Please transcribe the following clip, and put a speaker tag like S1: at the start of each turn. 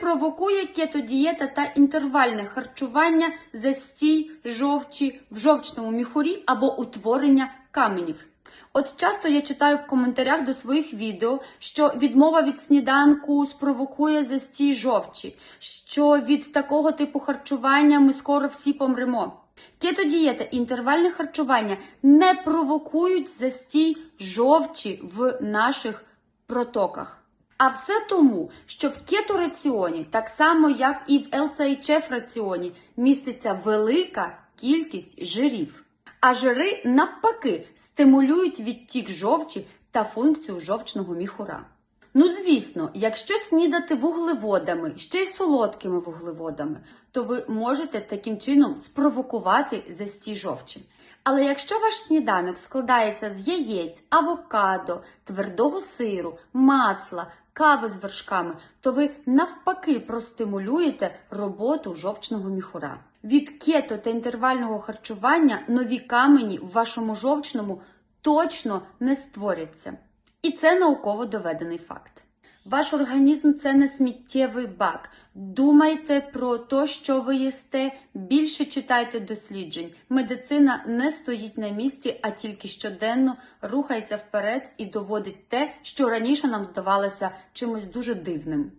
S1: провокує кетодієта та інтервальне харчування застій жовчі в жовчному міхурі або утворення каменів? От часто я читаю в коментарях до своїх відео, що відмова від сніданку спровокує застій жовчі, що від такого типу харчування ми скоро всі помремо. Кетодієта і інтервальне харчування не провокують застій жовчі в наших протоках. А все тому, що в кетораціоні, так само як і в ЛЦХФ раціоні, міститься велика кількість жирів. А жири навпаки стимулюють відтік жовчі та функцію жовчного міхура. Ну, звісно, якщо снідати вуглеводами, ще й солодкими вуглеводами, то ви можете таким чином спровокувати застій жовчі. Але якщо ваш сніданок складається з яєць, авокадо, твердого сиру, масла, кави з вершками, то ви навпаки простимулюєте роботу жовчного міхура. Від кето та інтервального харчування нові камені в вашому жовчному точно не створяться. І це науково доведений факт. Ваш організм це не сміттєвий бак. Думайте про те, що ви їсте, більше читайте досліджень. Медицина не стоїть на місці, а тільки щоденно рухається вперед і доводить те, що раніше нам здавалося чимось дуже дивним.